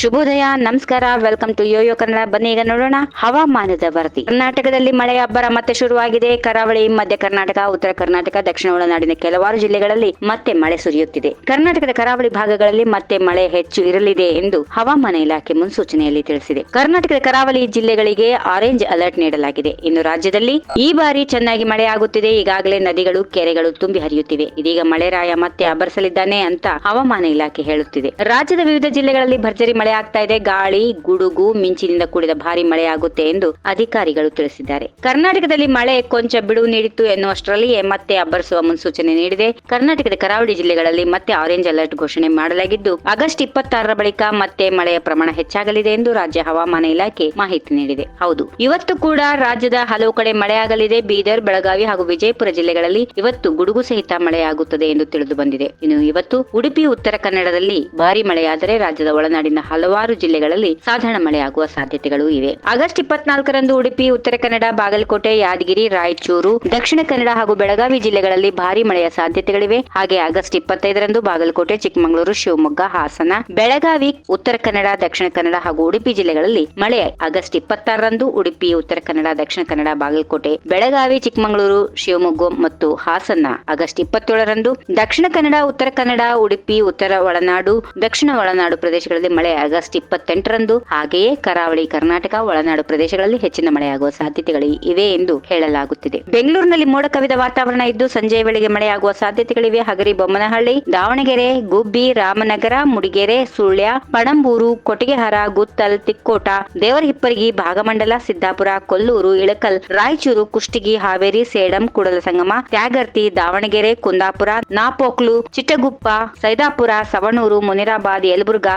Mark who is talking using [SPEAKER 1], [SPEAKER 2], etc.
[SPEAKER 1] ಶುಭೋದಯ, ನಮಸ್ಕಾರ welcome to Yoyo Kannada ಬನ್ನಿ ಈಗ ನೋಡೋಣ ಹವಾಮಾನದ ವರದಿ. ಕರ್ನಾಟಕದಲ್ಲಿ ಮಳೆಯ ಅಬ್ಬರ ಮತ್ತೆ ಶುರುವಾಗಿದೆ. ಕರಾವಳಿ, ಮಧ್ಯ ಕರ್ನಾಟಕ, ಉತ್ತರ ಕರ್ನಾಟಕ, ದಕ್ಷಿಣ ಒಳನಾಡಿನ ಕೆಲವಾರು ಜಿಲ್ಲೆಗಳಲ್ಲಿ ಮತ್ತೆ ಮಳೆ ಸುರಿಯುತ್ತಿದೆ. ಕರ್ನಾಟಕದ ಕರಾವಳಿ ಭಾಗಗಳಲ್ಲಿ ಮತ್ತೆ ಮಳೆ ಹೆಚ್ಚು ಇರಲಿದೆ ಎಂದು ಹವಾಮಾನ ಇಲಾಖೆ ಮುನ್ಸೂಚನೆಯಲ್ಲಿ ತಿಳಿಸಿದೆ. ಕರ್ನಾಟಕದ ಕರಾವಳಿ ಜಿಲ್ಲೆಗಳಿಗೆ ಆರೆಂಜ್ ಅಲರ್ಟ್ ನೀಡಲಾಗಿದೆ. ಇನ್ನು ರಾಜ್ಯದಲ್ಲಿ ಈ ಬಾರಿ ಚೆನ್ನಾಗಿ ಮಳೆಯಾಗುತ್ತಿದೆ. ಈಗಾಗಲೇ ನದಿಗಳು, ಕೆರೆಗಳು ತುಂಬಿ ಹರಿಯುತ್ತಿವೆ. ಇದೀಗ ಮಳೆರಾಯ ಮತ್ತೆ ಅಬ್ಬರಿಸಲಿದ್ದಾನೆ ಅಂತ ಹವಾಮಾನ ಇಲಾಖೆ ಹೇಳುತ್ತಿದೆ. ರಾಜ್ಯದ ವಿವಿಧ ಜಿಲ್ಲೆಗಳಲ್ಲಿ ಭರ್ಜರಿ ಮಳೆ ಆಗ್ತಾ ಇದೆ. ಗಾಳಿ, ಗುಡುಗು, ಮಿಂಚಿನಿಂದ ಕೂಡಿದ ಭಾರಿ ಮಳೆಯಾಗುತ್ತೆ ಎಂದು ಅಧಿಕಾರಿಗಳು ತಿಳಿಸಿದ್ದಾರೆ. ಕರ್ನಾಟಕದಲ್ಲಿ ಮಳೆ ಕೊಂಚ ಬಿಡುವು ನೀಡಿತ್ತು ಎನ್ನುವಷ್ಟರಲ್ಲಿಯೇ ಮತ್ತೆ ಅಬ್ಬರಿಸುವ ಮುನ್ಸೂಚನೆ ನೀಡಿದೆ. ಕರ್ನಾಟಕದ ಕರಾವಳಿ ಜಿಲ್ಲೆಗಳಲ್ಲಿ ಮತ್ತೆ ಆರೆಂಜ್ ಅಲರ್ಟ್ ಘೋಷಣೆ ಮಾಡಲಾಗಿದ್ದು, ಆಗಸ್ಟ್ ಇಪ್ಪತ್ತಾರರ ಬಳಿಕ ಮತ್ತೆ ಮಳೆಯ ಪ್ರಮಾಣ ಹೆಚ್ಚಾಗಲಿದೆ ಎಂದು ರಾಜ್ಯ ಹವಾಮಾನ ಇಲಾಖೆ ಮಾಹಿತಿ ನೀಡಿದೆ. ಹೌದು, ಇವತ್ತು ಕೂಡ ರಾಜ್ಯದ ಹಲವು ಕಡೆ ಮಳೆಯಾಗಲಿದೆ. ಬೀದರ್, ಬೆಳಗಾವಿ ಹಾಗೂ ವಿಜಯಪುರ ಜಿಲ್ಲೆಗಳಲ್ಲಿ ಇವತ್ತು ಗುಡುಗು ಸಹಿತ ಮಳೆಯಾಗುತ್ತದೆ ಎಂದು ತಿಳಿದು ಬಂದಿದೆ. ಇನ್ನು ಇವತ್ತು ಉಡುಪಿ, ಉತ್ತರ ಕನ್ನಡದಲ್ಲಿ ಭಾರಿ ಮಳೆಯಾದರೆ ರಾಜ್ಯದ ಒಳನಾಡಿನ ಹಲವಾರು ಜಿಲ್ಲೆಗಳಲ್ಲಿ ಸಾಧಾರಣ ಮಳೆಯಾಗುವ ಸಾಧ್ಯತೆಗಳು ಇವೆ. ಆಗಸ್ಟ್ ಇಪ್ಪತ್ನಾಲ್ಕರಂದು ಉಡುಪಿ, ಉತ್ತರ ಕನ್ನಡ, ಬಾಗಲಕೋಟೆ, ಯಾದಗಿರಿ, ರಾಯಚೂರು, ದಕ್ಷಿಣ ಕನ್ನಡ ಹಾಗೂ ಬೆಳಗಾವಿ ಜಿಲ್ಲೆಗಳಲ್ಲಿ ಭಾರಿ ಮಳೆಯ ಸಾಧ್ಯತೆಗಳಿವೆ. ಹಾಗೆ ಆಗಸ್ಟ್ ಇಪ್ಪತ್ತೈದರಂದು ಬಾಗಲಕೋಟೆ, ಚಿಕ್ಕಮಗಳೂರು, ಶಿವಮೊಗ್ಗ, ಹಾಸನ, ಬೆಳಗಾವಿ, ಉತ್ತರ ಕನ್ನಡ, ದಕ್ಷಿಣ ಕನ್ನಡ ಹಾಗೂ ಉಡುಪಿ ಜಿಲ್ಲೆಗಳಲ್ಲಿ ಮಳೆ. ಆಗಸ್ಟ್ ಇಪ್ಪತ್ತಾರರಂದು ಉಡುಪಿ, ಉತ್ತರ ಕನ್ನಡ, ದಕ್ಷಿಣ ಕನ್ನಡ, ಬಾಗಲಕೋಟೆ, ಬೆಳಗಾವಿ, ಚಿಕ್ಕಮಗಳೂರು, ಶಿವಮೊಗ್ಗ ಮತ್ತು ಹಾಸನ. ಆಗಸ್ಟ್ ಇಪ್ಪತ್ತೇಳರಂದು ದಕ್ಷಿಣ ಕನ್ನಡ, ಉತ್ತರ ಕನ್ನಡ, ಉಡುಪಿ, ಉತ್ತರ ಒಳನಾಡು, ದಕ್ಷಿಣ ಒಳನಾಡು ಪ್ರದೇಶಗಳಲ್ಲಿ ಮಳೆ ಆಗಸ್ಟ್ ಇಪ್ಪತ್ತೆಂಟರಂದು ಹಾಗೆಯೇ ಕರಾವಳಿ ಕರ್ನಾಟಕ, ಒಳನಾಡು ಪ್ರದೇಶಗಳಲ್ಲಿ ಹೆಚ್ಚಿನ ಮಳೆಯಾಗುವ ಸಾಧ್ಯತೆಗಳು ಇವೆ ಎಂದು ಹೇಳಲಾಗುತ್ತಿದೆ. ಬೆಂಗಳೂರಿನಲ್ಲಿ ಮೋಡ ಕವಿದ ವಾತಾವರಣ ಇದ್ದು ಸಂಜೆಯ ವೇಳೆಗೆ ಮಳೆಯಾಗುವ ಸಾಧ್ಯತೆಗಳಿವೆ. ಹಗರಿ ಬೊಮ್ಮನಹಳ್ಳಿ, ದಾವಣಗೆರೆ, ಗುಬ್ಬಿ, ರಾಮನಗರ, ಮುಡಿಗೆರೆ, ಸುಳ್ಯ, ಪಣಂಬೂರು, ಕೊಟ್ಟಿಗೆಹಾರ, ಗುತ್ತಲ್, ತಿಕ್ಕೋಟ, ದೇವರಹಿಪ್ಪರಗಿ, ಭಾಗಮಂಡಲ, ಸಿದ್ದಾಪುರ, ಕೊಲ್ಲೂರು, ಇಳಕಲ್, ರಾಯಚೂರು, ಕುಷ್ಟಗಿ, ಹಾವೇರಿ, ಸೇಡಂ, ಕೂಡಲ ಸಂಗಮ, ತ್ಯಾಗರ್ತಿ, ದಾವಣಗೆರೆ, ಕುಂದಾಪುರ, ನಾಪೋಕ್ಲು, ಚಿಟ್ಟಗುಪ್ಪ, ಸೈದಾಪುರ, ಸವಣೂರು, ಮುನಿರಾಬಾದ್, ಯಲಬುರ್ಗಾ